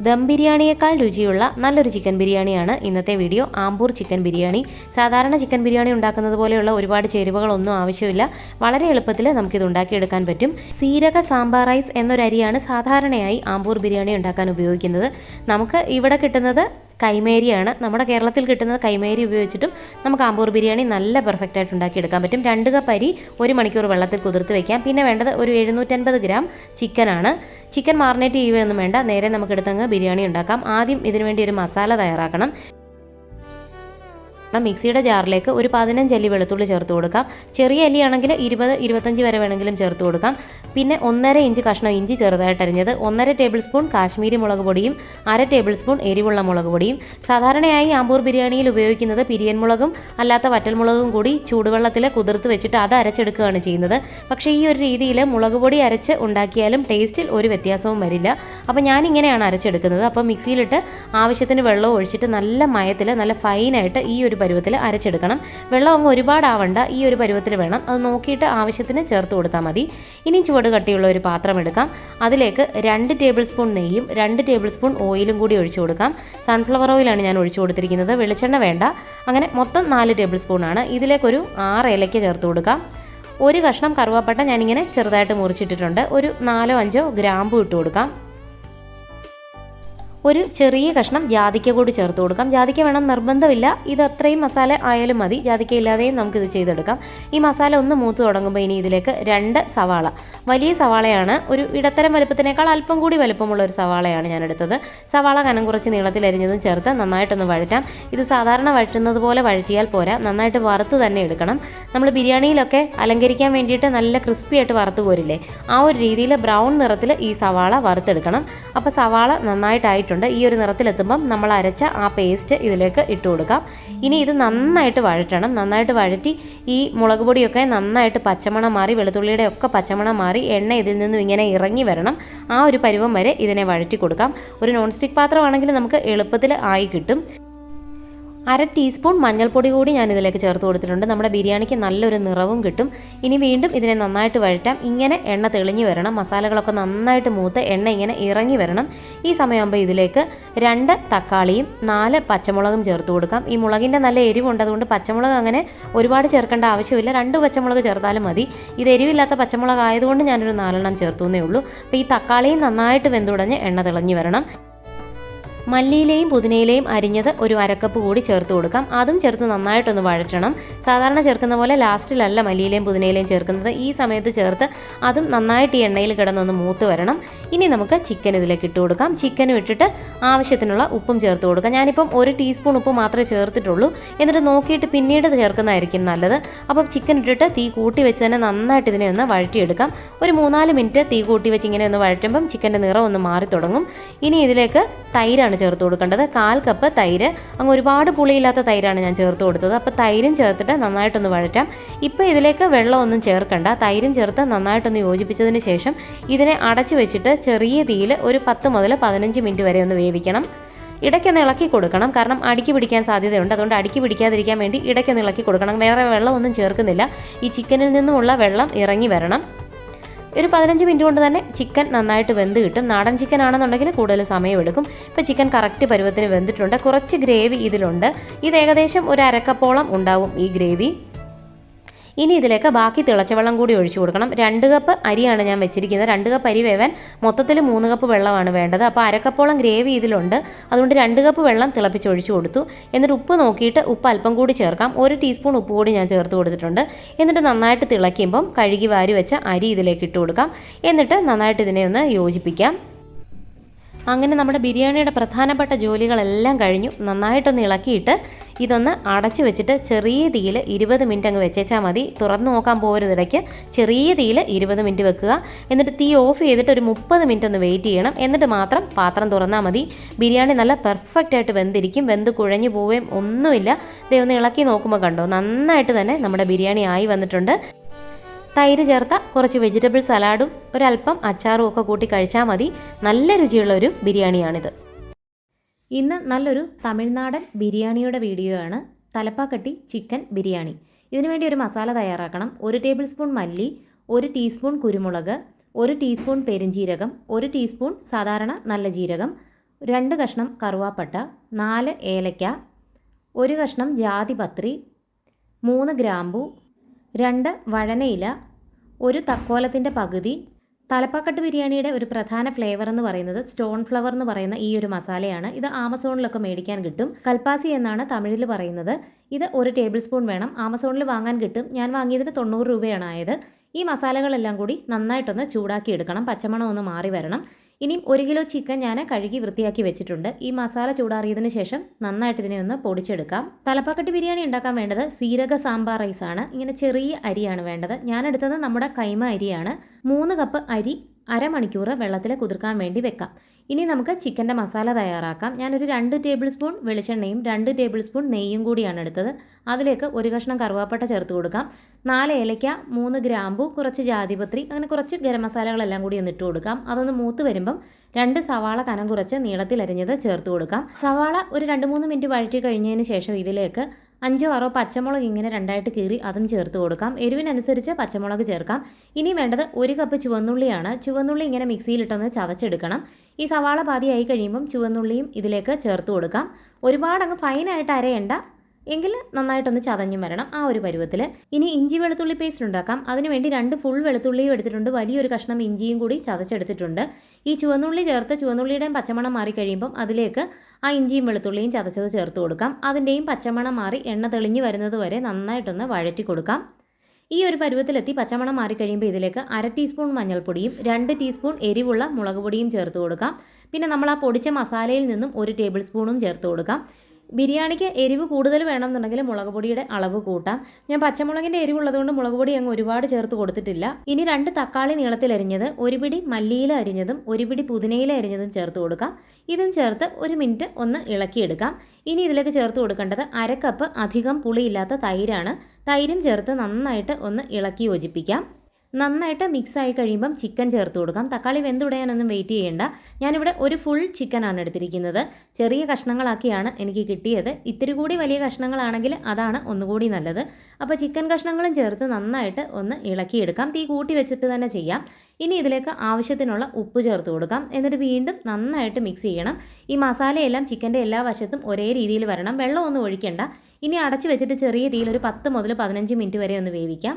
ദം ബിരിയാണിയേക്കാൾ രുചിയുള്ള നല്ലൊരു ചിക്കൻ ബിരിയാണിയാണ് ഇന്നത്തെ വീഡിയോ. ആമ്പൂർ ചിക്കൻ ബിരിയാണി. സാധാരണ ചിക്കൻ ബിരിയാണി ഉണ്ടാക്കുന്നത് പോലെയുള്ള ഒരുപാട് ചേരുവകളൊന്നും ആവശ്യമില്ല. വളരെ എളുപ്പത്തിൽ നമുക്കിത് ഉണ്ടാക്കിയെടുക്കാൻ പറ്റും. സീരക സാമ്പാർ റൈസ് എന്നൊരു അരിയാണ് സാധാരണയായി ആമ്പൂർ ബിരിയാണി ഉണ്ടാക്കാൻ ഉപയോഗിക്കുന്നത്. നമുക്ക് ഇവിടെ കിട്ടുന്നത് കൈമേരിയാണ്. നമ്മുടെ കേരളത്തിൽ കിട്ടുന്നത് കൈമേരി ഉപയോഗിച്ചിട്ടും നമുക്ക് ആമ്പൂർ ബിരിയാണി നല്ല പെർഫെക്റ്റ് ആയിട്ട് ഉണ്ടാക്കിയെടുക്കാൻ പറ്റും. രണ്ട് കപ്പ് അരി ഒരു മണിക്കൂർ വെള്ളത്തിൽ കുതിർത്ത് വെക്കാം. പിന്നെ വേണ്ടത് ഒരു എഴുന്നൂറ്റൻപത് ഗ്രാം ചിക്കനാണ് ചിക്കൻ മാറിനേറ്റ് ചെയ്യുകയൊന്നും വേണ്ട. നേരെ നമുക്ക് എടുത്തങ്ങ് ബിരിയാണി ഉണ്ടാക്കാം. ആദ്യം ഇതിനുവേണ്ടി ഒരു മസാല തയ്യാറാക്കണം. മിക്സിയുടെ ജാറിലേക്ക് ഒരു പതിനഞ്ച് അല്ലി വെളുത്തുള്ളി ചേർത്ത് കൊടുക്കാം. ചെറിയ അല്ലിയാണെങ്കിൽ ഇരുപത് ഇരുപത്തഞ്ച് വരെ വേണമെങ്കിലും ചേർത്ത് കൊടുക്കാം. പിന്നെ ഒന്നര ഇഞ്ച് കഷ്ണം ഇഞ്ചി ചെറുതായിട്ട് അരിഞ്ഞത് ഒന്നര ടേബിൾ സ്പൂൺ കാശ്മീരി മുളക് പൊടിയും അര ടേബിൾ സ്പൂൺ എരിവുള്ള മുളക് പൊടിയും. സാധാരണയായി ആമ്പൂർ ബിരിയാണിയിൽ ഉപയോഗിക്കുന്നത് പിരിയൻ മുളകും അല്ലാത്ത വറ്റൽ മുളകും കൂടി ചൂടുവെള്ളത്തിൽ കുതിർത്ത് വെച്ചിട്ട് അത് അരച്ചെടുക്കുകയാണ് ചെയ്യുന്നത്. പക്ഷേ ഈ ഒരു രീതിയിൽ മുളക് പൊടി അരച്ച് ഉണ്ടാക്കിയാലും ടേസ്റ്റിൽ ഒരു വ്യത്യാസവും വരില്ല. അപ്പോൾ ഞാനിങ്ങനെയാണ് അരച്ചെടുക്കുന്നത്. അപ്പോൾ മിക്സിയിലിട്ട് ആവശ്യത്തിന് വെള്ളം ഒഴിച്ചിട്ട് നല്ല മയത്തിൽ നല്ല ഫൈനായിട്ട് ഈ ഒരു പരുവത്തിൽ അരച്ചെടുക്കണം. വെള്ളം അങ്ങ് ഒരുപാട് ആവണ്ട ഈ ഒരു പരുവത്തിൽ വേണം. അത് നോക്കിയിട്ട് ആവശ്യത്തിന് ചേർത്ത് കൊടുത്താൽ മതി. ഇനി ചുവട് കട്ടിയുള്ള ഒരു പാത്രം എടുക്കാം. അതിലേക്ക് രണ്ട് ടേബിൾ സ്പൂൺ നെയ്യും രണ്ട് ടേബിൾ സ്പൂൺ ഓയിലും കൂടി ഒഴിച്ചു കൊടുക്കാം. സൺഫ്ലവർ ഓയിലാണ് ഞാൻ ഒഴിച്ചു കൊടുത്തിരിക്കുന്നത്. വെളിച്ചെണ്ണ വേണ്ട. അങ്ങനെ മൊത്തം നാല് ടേബിൾ സ്പൂണാണ് ഇതിലേക്കൊരു ആറ് ഏലയ്ക്ക ചേർത്ത് കൊടുക്കാം. ഒരു കഷ്ണം കറുവാപ്പട്ട ഞാനിങ്ങനെ ചെറുതായിട്ട് മുറിച്ചിട്ടിട്ടുണ്ട്. ഒരു നാലോ അഞ്ചോ ഗ്രാമ്പു ഇട്ട് കൊടുക്കാം. ഒരു ചെറിയ കഷ്ണം ജാതിക്ക കൂടി ചേർത്ത് കൊടുക്കാം. ജാതിക്ക വേണം നിർബന്ധമില്ല. ഇത് അത്രയും മസാല ആയാലും മതി. ജാതിക്ക ഇല്ലാതെയും നമുക്കിത് ചെയ്തെടുക്കാം. ഈ മസാല ഒന്ന് മൂത്ത് തുടങ്ങുമ്പോൾ ഇനി ഇതിലേക്ക് രണ്ട് സവാള. വലിയ സവാളയാണ്. ഒരു ഇടത്തരം വലുപ്പത്തിനേക്കാൾ അല്പം കൂടി വലുപ്പമുള്ള ഒരു സവാളയാണ് ഞാൻ എടുത്തത് സവാള കനം കുറച്ച് നീളത്തിൽ അരിഞ്ഞതും ചേർത്ത് നന്നായിട്ടൊന്ന് വഴറ്റാം. ഇത് സാധാരണ വഴറ്റുന്നത് പോലെ വഴറ്റിയാൽ പോരാ. നന്നായിട്ട് വറുത്ത് തന്നെ എടുക്കണം. നമ്മൾ ബിരിയാണിയിലൊക്കെ അലങ്കരിക്കാൻ വേണ്ടിയിട്ട് നല്ല ക്രിസ്പി ആയിട്ട് വറുത്ത് പോരില്ലേ ആ ഒരു രീതിയിൽ ബ്രൗൺ നിറത്തിൽ ഈ സവാള വറുത്തെടുക്കണം. അപ്പോൾ സവാള നന്നായിട്ടായിട്ടുണ്ട്. ഈ ഒരു നിറത്തിലെത്തുമ്പം നമ്മൾ അരച്ച ആ പേസ്റ്റ് ഇതിലേക്ക് ഇട്ട് കൊടുക്കാം. ഇനി ഇത് നന്നായിട്ട് വഴറ്റണം. നന്നായിട്ട് വഴറ്റി ഈ മുളക് പൊടിയൊക്കെ നന്നായിട്ട് പച്ചമണം മാറി വെളുത്തുള്ളിയുടെ ഒക്കെ പച്ചമണം മാറി എണ്ണ ഇതിൽ നിന്നും ഇങ്ങനെ ഇറങ്ങി വരണം. ആ ഒരു പരുവം വരെ ഇതിനെ വഴറ്റി കൊടുക്കാം. ഒരു നോൺ സ്റ്റിക്ക് പാത്രമാണെങ്കിൽ നമുക്ക് എളുപ്പത്തിൽ ആയി കിട്ടും. അര ടീസ്പൂൺ മഞ്ഞൾപ്പൊടി കൂടി ഞാൻ ഇതിലേക്ക് ചേർത്ത് കൊടുത്തിട്ടുണ്ട്. നമ്മുടെ ബിരിയാണിക്ക് നല്ലൊരു നിറവും കിട്ടും. ഇനി വീണ്ടും ഇതിനെ നന്നായിട്ട് വഴറ്റാം. ഇങ്ങനെ എണ്ണ തെളിഞ്ഞു വരണം. മസാലകളൊക്കെ നന്നായിട്ട് മൂത്ത് എണ്ണ ഇങ്ങനെ ഇറങ്ങി വരണം. ഈ സമയമാകുമ്പോൾ ഇതിലേക്ക് രണ്ട് തക്കാളിയും നാല് പച്ചമുളകും ചേർത്ത് കൊടുക്കാം. ഈ മുളകിന്റെ നല്ല എരിവുണ്ട്. അതുകൊണ്ട് പച്ചമുളക് അങ്ങനെ ഒരുപാട് ചേർക്കേണ്ട ആവശ്യമില്ല. രണ്ട് പച്ചമുളക് ചേർത്താലും മതി. ഇത് എരിവില്ലാത്ത പച്ചമുളക് ആയതുകൊണ്ട് ഞാനൊരു നാലെണ്ണം ചേർത്തുന്നേ ഉള്ളൂ. അപ്പോൾ ഈ തക്കാളിയും നന്നായിട്ട് വെന്തുടഞ്ഞ് എണ്ണ തെളിഞ്ഞു വരണം. മല്ലിയിലയും പുതിനയിലെയും അരിഞ്ഞത് ഒരു അരക്കപ്പ് കൂടി ചേർത്ത് കൊടുക്കാം. അതും ചേർത്ത് നന്നായിട്ടൊന്ന് വഴറ്റണം. സാധാരണ ചേർക്കുന്ന പോലെ ലാസ്റ്റിലല്ല മല്ലിയിലെയും പുതിനയിലെയും ചേർക്കുന്നത്. ഈ സമയത്ത് ചേർത്ത് അതും നന്നായിട്ട് ഈ എണ്ണയിൽ കിടന്നൊന്ന് മൂത്ത് വരണം. ഇനി നമുക്ക് ചിക്കൻ ഇതിലേക്ക് ഇട്ട് കൊടുക്കാം. ചിക്കനും ഇട്ടിട്ട് ആവശ്യത്തിനുള്ള ഉപ്പും ചേർത്ത് കൊടുക്കാം. ഞാനിപ്പം ഒരു ടീസ്പൂൺ ഉപ്പ് മാത്രമേ ചേർത്തിട്ടുള്ളൂ. എന്നിട്ട് നോക്കിയിട്ട് പിന്നീട് ചേർക്കുന്നതായിരിക്കും നല്ലത്. അപ്പം ചിക്കൻ ഇട്ടിട്ട് തീ കൂട്ടി വെച്ച് തന്നെ നന്നായിട്ട് ഇതിനെ ഒന്ന് വഴറ്റിയെടുക്കാം. ഒരു മൂന്നാൽ മിനിറ്റ് തീ കൂട്ടി വെച്ച് ഇങ്ങനെ ഒന്ന് വഴറ്റുമ്പം ചിക്കന്റെ നിറം ഒന്ന് മാറി തുടങ്ങും. ഇനി ഇതിലേക്ക് തൈരാണ് ചേർത്ത് കൊടുക്കേണ്ടത്. കാൽ കപ്പ് തൈര്. അങ്ങ് ഒരുപാട് പുളിയില്ലാത്ത തൈരാണ് ഞാൻ ചേർത്ത് കൊടുത്തത്. അപ്പോൾ തൈരും ചേർത്തിട്ട് നന്നായിട്ടൊന്ന് വഴറ്റാം. ഇപ്പോൾ ഇതിലേക്ക് വെള്ളമൊന്നും ചേർക്കണ്ട. തൈരും ചേർത്ത് നന്നായിട്ടൊന്ന് യോജിപ്പിച്ചതിന് ശേഷം ഇതിനെ അടച്ചു വെച്ചിട്ട് ചെറിയ തീയിൽ ഒരു പത്ത് മുതൽ പതിനഞ്ച് മിനിറ്റ് വരെ ഒന്ന് വേവിക്കണം. ഇടയ്ക്കൊന്ന് ഇളക്കി കൊടുക്കണം. കാരണം അടുക്കി പിടിക്കാൻ സാധ്യതയുണ്ട്. അതുകൊണ്ട് അടുക്കി പിടിക്കാതിരിക്കാൻ വേണ്ടി ഇടയ്ക്കൊന്ന് ഇളക്കി കൊടുക്കണം. വേറെ വെള്ളമൊന്നും ചേർക്കുന്നില്ല. ഈ ചിക്കനിൽ നിന്നുമുള്ള വെള്ളം ഇറങ്ങി വരണം. ഒരു പതിനഞ്ച് മിനിറ്റ് കൊണ്ട് തന്നെ ചിക്കൻ നന്നായിട്ട് വെന്ത് കിട്ടും. നാടൻ ചിക്കൻ ആണെന്നുണ്ടെങ്കിൽ കൂടുതൽ സമയമെടുക്കും ഇപ്പോൾ ചിക്കൻ കറക്റ്റ് പരുവത്തിന് വെന്തിട്ടുണ്ട്. കുറച്ച് ഗ്രേവി ഇതിലുണ്ട്. ഇത് ഏകദേശം ഒരു അരക്കപ്പോളം ഉണ്ടാവും ഈ ഗ്രേവി ഇനി ഇതിലേക്ക് ബാക്കി തിളച്ച വെള്ളം കൂടി ഒഴിച്ചു കൊടുക്കണം. രണ്ട് കപ്പ് അരിയാണ് ഞാൻ വെച്ചിരിക്കുന്നത്. രണ്ട് കപ്പ് അരി വേവാൻ മൊത്തത്തിൽ മൂന്ന് കപ്പ് വെള്ളമാണ് വേണ്ടത്. അപ്പോൾ അരക്കപ്പോളം ഗ്രേവി ഇതിലുണ്ട്. അതുകൊണ്ട് രണ്ട് കപ്പ് വെള്ളം തിളപ്പിച്ച് ഒഴിച്ചു കൊടുത്തു. എന്നിട്ട് ഉപ്പ് നോക്കിയിട്ട് ഉപ്പ് അല്പം കൂടി ചേർക്കാം. ഒരു ടീസ്പൂൺ ഉപ്പ് കൂടി ഞാൻ ചേർത്ത് കൊടുത്തിട്ടുണ്ട്. എന്നിട്ട് നന്നായിട്ട് തിളയ്ക്കുമ്പം കഴുകി വാരി വെച്ച അരി ഇതിലേക്ക് ഇട്ട് കൊടുക്കാം. എന്നിട്ട് നന്നായിട്ട് ഇതിനെ ഒന്ന് യോജിപ്പിക്കാം. അങ്ങനെ നമ്മുടെ ബിരിയാണിയുടെ പ്രധാനപ്പെട്ട ജോലികളെല്ലാം കഴിഞ്ഞു. നന്നായിട്ടൊന്ന് ഇളക്കിയിട്ട് ഇതൊന്ന് അടച്ചു വെച്ചിട്ട് ചെറിയ തീയിൽ ഇരുപത് മിനിറ്റ് അങ്ങ് വെച്ചേച്ചാൽ മതി. തുറന്നു നോക്കാൻ പോകരുത് ഇടയ്ക്ക് ചെറിയ തീയിൽ ഇരുപത് മിനിറ്റ് വെക്കുക. എന്നിട്ട് തീ ഓഫ് ചെയ്തിട്ട് ഒരു മുപ്പത് മിനിറ്റ് ഒന്ന് വെയിറ്റ് ചെയ്യണം. എന്നിട്ട് മാത്രം പാത്രം തുറന്നാൽ മതി. ബിരിയാണി നല്ല പെർഫെക്റ്റ് ആയിട്ട് വെന്തിരിക്കും. വെന്ത് കുഴഞ്ഞു പോവുകയും ഒന്നുമില്ല. ദേ ഒന്ന് ഇളക്കി നോക്കുമ്പോൾ കണ്ടോ? നന്നായിട്ട് തന്നെ നമ്മുടെ ബിരിയാണി ആയി വന്നിട്ടുണ്ട്. തൈര് ചേർത്ത കുറച്ച് വെജിറ്റബിൾ സലാഡും ഒരല്പം അച്ചാറും ഒക്കെ കൂട്ടി കഴിച്ചാൽ മതി. നല്ല രുചിയുള്ള ഒരു ബിരിയാണിയാണിത്. ഇന്ന് നല്ലൊരു തമിഴ്നാടൻ ബിരിയാണിയുടെ വീഡിയോ ആണ്. തലപ്പാക്കട്ടി ചിക്കൻ ബിരിയാണി. ഇതിനുവേണ്ടി ഒരു മസാല തയ്യാറാക്കണം. ഒരു ടേബിൾ സ്പൂൺ മല്ലി ഒരു ടീസ്പൂൺ കുരുമുളക് ഒരു ടീസ്പൂൺ പെരിഞ്ജീരകം ഒരു ടീസ്പൂൺ സാധാരണ നല്ല ജീരകം രണ്ട് കഷ്ണം കറുവാപ്പട്ട നാല് ഏലക്ക ഒരു കഷ്ണം ജാതിപത്രി മൂന്ന് ഗ്രാമ്പു രണ്ട് വഴനയില ഒരു തക്കോലത്തിന്റെ പകുതി തലപ്പാക്കട്ട് ബിരിയാണിയുടെ ഒരു പ്രധാന ഫ്ലേവർ എന്ന് പറയുന്നത് സ്റ്റോൺ ഫ്ലവർ എന്ന് പറയുന്ന ഈ ഒരു മസാലയാണ്. ഇത് ആമസോണിലൊക്കെ മേടിക്കാൻ കിട്ടും. കൽപ്പാസി എന്നാണ് തമിഴിൽ പറയുന്നത്. ഇത് ഒരു ടേബിൾ സ്പൂൺ വേണം. ആമസോണിൽ വാങ്ങാൻ കിട്ടും. ഞാൻ വാങ്ങിയതിന് തൊണ്ണൂറ് രൂപയാണ് ആയത്. ഈ മസാലകളെല്ലാം കൂടി നന്നായിട്ടൊന്ന് ചൂടാക്കി എടുക്കണം പച്ചമണം ഒന്ന് മാറി വരണം. ഇനിയും ഒരു കിലോ ചിക്കൻ ഞാൻ കഴുകി വൃത്തിയാക്കി വെച്ചിട്ടുണ്ട്. ഈ മസാല ചൂടാറിയതിന് ശേഷം നന്നായിട്ട് ഇതിനെ ഒന്ന് പൊടിച്ചെടുക്കാം. തലപ്പാക്കട്ടി ബിരിയാണി ഉണ്ടാക്കാൻ വേണ്ടത് സീരക സാമ്പാർ റൈസ് ആണ് ഇങ്ങനെ ചെറിയ അരിയാണ് വേണ്ടത്. ഞാൻ എടുത്തത് നമ്മുടെ കൈമ അരിയാണ്. മൂന്ന് കപ്പ് അരി അരമണിക്കൂർ വെള്ളത്തിൽ കുതിർക്കാൻ വേണ്ടി വെക്കാം. ഇനി നമുക്ക് ചിക്കന്റെ മസാല തയ്യാറാക്കാം. ഞാനൊരു രണ്ട് ടേബിൾ സ്പൂൺ വെളിച്ചെണ്ണയും രണ്ട് ടേബിൾ സ്പൂൺ നെയ്യും കൂടിയാണ് എടുത്തത്. അതിലേക്ക് ഒരു കഷ്ണം കറുവാപ്പട്ട ചേർത്ത് കൊടുക്കാം. നാല് ഏലയ്ക്ക മൂന്ന് ഗ്രാമ്പു കുറച്ച് ജാതിപത്രി അങ്ങനെ കുറച്ച് ഗരം മസാലകളെല്ലാം കൂടി ഒന്ന് ഇട്ട് കൊടുക്കാം. അതൊന്ന് മൂത്ത് വരുമ്പം രണ്ട് സവാള കനം കുറച്ച് നീളത്തിൽ അരിഞ്ഞത് ചേർത്ത് കൊടുക്കാം. സവാള ഒരു രണ്ട് മൂന്ന് മിനിറ്റ് വഴറ്റി കഴിഞ്ഞതിന് ശേഷം ഇതിലേക്ക് അഞ്ചോ ആറോ പച്ചമുളക് ഇങ്ങനെ രണ്ടായിട്ട് കീറി അതും ചേർത്ത് കൊടുക്കാം. എരിവിനനുസരിച്ച് പച്ചമുളക് ചേർക്കാം. ഇനി വേണ്ടത് ഒരു കപ്പ് ചുവന്നുള്ളിയാണ്. ചുവന്നുള്ളി ഇങ്ങനെ മിക്സിയിലിട്ടൊന്ന് ചതച്ചെടുക്കണം. ഈ സവാള പാതിയായി കഴിയുമ്പം ചുവന്നുള്ളിയും ഇതിലേക്ക് ചേർത്ത് കൊടുക്കാം. ഒരുപാടങ്ങ് ഫൈനായിട്ട് അരയണ്ട. എങ്കിൽ നന്നായിട്ടൊന്ന് ചതഞ്ഞും വരണം ആ ഒരു പരുവത്തിൽ ഇനി ഇഞ്ചി വെളുത്തുള്ളി പേസ്റ്റ് ഉണ്ടാക്കാം. അതിനുവേണ്ടി രണ്ട് ഫുൾ വെളുത്തുള്ളിയും എടുത്തിട്ടുണ്ട്. വലിയൊരു കഷ്ണം ഇഞ്ചിയും കൂടി ചതച്ചെടുത്തിട്ടുണ്ട്. ഈ ചുവന്നുള്ളി ചേർത്ത് ചുവന്നുള്ളിയുടെയും പച്ചമണം മാറി കഴിയുമ്പം അതിലേക്ക് ആ ഇഞ്ചിയും വെളുത്തുള്ളിയും ചതച്ചത് ചേർത്ത് കൊടുക്കാം. അതിന്റെയും പച്ചമണം മാറി എണ്ണ തെളിഞ്ഞു വരുന്നത് വരെ നന്നായിട്ടൊന്ന് വഴറ്റി കൊടുക്കാം. ഈ ഒരു പരുവത്തിലെത്തി പച്ചമണം മാറിക്കഴിയുമ്പോൾ ഇതിലേക്ക് അര ടീസ്പൂൺ മഞ്ഞൾപ്പൊടിയും രണ്ട് ടീസ്പൂൺ എരിവുള്ള മുളക് പൊടിയും ചേർത്ത് കൊടുക്കാം. പിന്നെ നമ്മൾ ആ പൊടിച്ച മസാലയിൽ നിന്നും ഒരു ടേബിൾ സ്പൂണും ചേർത്ത് കൊടുക്കാം. ബിരിയാണിക്ക് എരിവ് കൂടുതൽ വേണമെന്നുണ്ടെങ്കിൽ മുളക് പൊടിയുടെ അളവ് കൂട്ടാം. ഞാൻ പച്ചമുളകിന്റെ എരിവുള്ളതുകൊണ്ട് മുളക് പൊടി അങ്ങ് ഒരുപാട് ചേർത്ത് കൊടുത്തിട്ടില്ല. ഇനി രണ്ട് തക്കാളി നീളത്തിൽ അരിഞ്ഞത് ഒരു പിടി മല്ലിയില അരിഞ്ഞതും ഒരു പിടി പുതിനയില അരിഞ്ഞതും ചേർത്ത് കൊടുക്കാം. ഇതും ചേർത്ത് ഒരു മിനിറ്റ് ഒന്ന് ഇളക്കിയെടുക്കാം. ഇനി ഇതിലേക്ക് ചേർത്ത് കൊടുക്കേണ്ടത് അരക്കപ്പ് കപ്പ് അധികം പുളിയില്ലാത്ത തൈരാണ്. തൈരും ചേർത്ത് നന്നായിട്ട് ഒന്ന് ഇളക്കി യോജിപ്പിക്കാം. നന്നായിട്ട് മിക്സ് ആയി കഴിയുമ്പം ചിക്കൻ ചേർത്ത് കൊടുക്കാം. തക്കാളി വെന്തുടയാനൊന്നും വെയിറ്റ് ചെയ്യേണ്ട. ഞാനിവിടെ ഒരു ഫുൾ ചിക്കനാണ് എടുത്തിരിക്കുന്നത്. ചെറിയ കഷ്ണങ്ങളാക്കിയാണ് എനിക്ക് കിട്ടിയത്. ഇത്തിരി കൂടി വലിയ കഷ്ണങ്ങളാണെങ്കിൽ അതാണ് ഒന്നുകൂടി നല്ലത്. അപ്പോൾ ചിക്കൻ കഷ്ണങ്ങളും ചേർത്ത് നന്നായിട്ട് ഒന്ന് ഇളക്കിയെടുക്കാം. തീ കൂട്ടി വെച്ചിട്ട് തന്നെ ചെയ്യാം. ഇനി ഇതിലേക്ക് ആവശ്യത്തിനുള്ള ഉപ്പ് ചേർത്ത് കൊടുക്കാം. എന്നിട്ട് വീണ്ടും നന്നായിട്ട് മിക്സ് ചെയ്യണം. ഈ മസാലയെല്ലാം ചിക്കന്റെ എല്ലാ വശത്തും ഒരേ രീതിയിൽ വരണം. വെള്ളമൊന്നും ഒഴിക്കേണ്ട. ഇനി അടച്ചു വെച്ചിട്ട് ചെറിയ തീയിൽ ഒരു പത്ത് മുതൽ പതിനഞ്ച് മിനിറ്റ് വരെ ഒന്ന് വേവിക്കാം.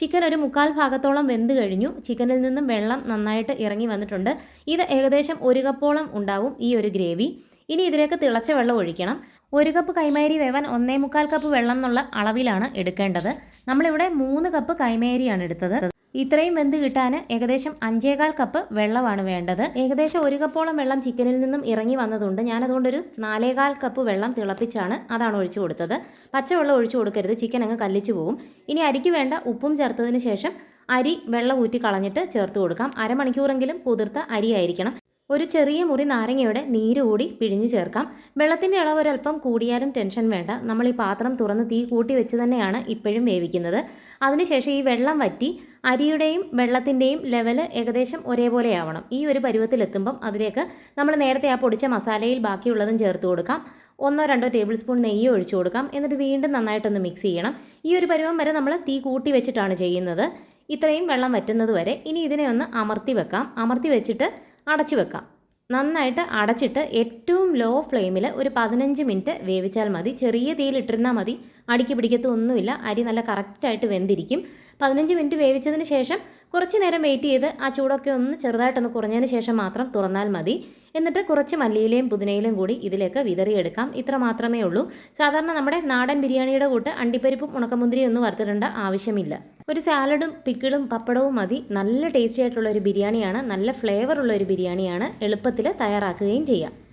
ചിക്കൻ ഒരു മുക്കാൽ ഭാഗത്തോളം വെന്ത് കഴിഞ്ഞു. ചിക്കനിൽ നിന്നും വെള്ളം നന്നായിട്ട് ഇറങ്ങി വന്നിട്ടുണ്ട്. ഇത് ഏകദേശം ഒരു കപ്പോളം ഉണ്ടാവും ഈ ഒരു ഗ്രേവി. ഇനി ഇതിലേക്ക് തിളച്ച വെള്ളം ഒഴിക്കണം. ഒരു കപ്പ് കൈമേരി വേവാൻ ഒന്നേ മുക്കാൽ കപ്പ് വെള്ളം എന്നുള്ള അളവിലാണ് എടുക്കേണ്ടത്. നമ്മളിവിടെ മൂന്ന് കപ്പ് കൈമേരിയാണ് എടുത്തത്. ഇത്രയും വെന്ത് കിട്ടാൻ ഏകദേശം അഞ്ചേകാൽ കപ്പ് വെള്ളമാണ് വേണ്ടത്. ഏകദേശം ഒരു കപ്പോളം വെള്ളം ചിക്കനിൽ നിന്നും ഇറങ്ങി വന്നതുകൊണ്ട് ഞാനതുകൊണ്ടൊരു നാലേകാൽ കപ്പ് വെള്ളം തിളപ്പിച്ചാണ് അതാണ് ഒഴിച്ചു കൊടുത്തത്. പച്ചവെള്ളം ഒഴിച്ചു കൊടുക്കരുത്. ചിക്കൻ അങ്ങ് കല്ലിച്ചു പോകും ഇനി അരിക്ക് വേണ്ട ഉപ്പും ചേർത്തതിന് ശേഷം അരി വെള്ളം ഊറ്റി കളഞ്ഞിട്ട് ചേർത്ത് കൊടുക്കാം. അരമണിക്കൂറെങ്കിലും കുതിർത്ത അരി ആയിരിക്കണം ഒരു ചെറിയ മുറി നാരങ്ങയുടെ നീര് കൂടി പിഴിഞ്ഞ് ചേർക്കാം. വെള്ളത്തിന്റെ അളവ് ഒരല്പം കൂടിയാലും ടെൻഷൻ വേണ്ട. നമ്മൾ ഈ പാത്രം തുറന്ന് തീ കൂട്ടി വെച്ച് തന്നെയാണ് ഇപ്പോഴും വേവിക്കുന്നത്. അതിനുശേഷം ഈ വെള്ളം വറ്റി അരിയുടെയും വെള്ളത്തിന്റെയും ലെവൽ ഏകദേശം ഒരേപോലെ ആവണം ഈ ഒരു പരുവത്തിലെത്തുമ്പം അതിലേക്ക് നമ്മൾ നേരത്തെ ആ പൊടിച്ച മസാലയിൽ ബാക്കിയുള്ളതും ചേർത്ത് കൊടുക്കാം. ഒന്നോ രണ്ടോ ടേബിൾ സ്പൂൺ നെയ്യ് ഒഴിച്ചു കൊടുക്കാം. എന്നിട്ട് വീണ്ടും നന്നായിട്ടൊന്ന് മിക്സ് ചെയ്യണം. ഈ ഒരു പരുവം വരെ നമ്മൾ തീ കൂട്ടി വെച്ചിട്ടാണ് ചെയ്യുന്നത്. ഇത്രയും വെള്ളം വറ്റുന്നത് വരെ ഇനി ഇതിനെ ഒന്ന് അമർത്തി വെക്കാം. അമർത്തി വെച്ചിട്ട് അടച്ചു വെക്കാം. നന്നായിട്ട് അടച്ചിട്ട് ഏറ്റവും ലോ ഫ്ലെയിമിൽ ഒരു പതിനഞ്ച് മിനിറ്റ് വേവിച്ചാൽ മതി. ചെറിയ തീയിലിട്ടിരുന്നാൽ മതി. അടിക്ക് പിടിക്കത്തൊന്നുമില്ല. അരി നല്ല കറക്റ്റായിട്ട് വെന്തിരിക്കും. പതിനഞ്ച് മിനിറ്റ് വേവിച്ചതിന് ശേഷം കുറച്ച് നേരം വെയിറ്റ് ചെയ്ത് ആ ചൂടൊക്കെ ഒന്ന് ചെറുതായിട്ടൊന്ന് കുറഞ്ഞതിന് ശേഷം മാത്രം തുറന്നാൽ മതി. എന്നിട്ട് കുറച്ച് മല്ലിയിലയും പുതിനയിലയും കൂടി ഇതിലേക്ക് വിതറിയെടുക്കാം. ഇത്ര മാത്രമേ ഉള്ളൂ. സാധാരണ നമ്മുടെ നാടൻ ബിരിയാണിയുടെ കൂട്ട് അണ്ടിപ്പരിപ്പും ഉണക്കമുന്തിരിയും ഒന്നും വറുത്തിടേണ്ട ആവശ്യമില്ല. ഒരു സാലഡും പിക്കിളും പപ്പടവും മതി. നല്ല ടേസ്റ്റി ആയിട്ടുള്ള ഒരു ബിരിയാണിയാണ്. നല്ല ഫ്ലേവർ ഉള്ള ഒരു ബിരിയാണിയാണ് എളുപ്പത്തിൽ തയ്യാറാക്കുകയും ചെയ്യാം.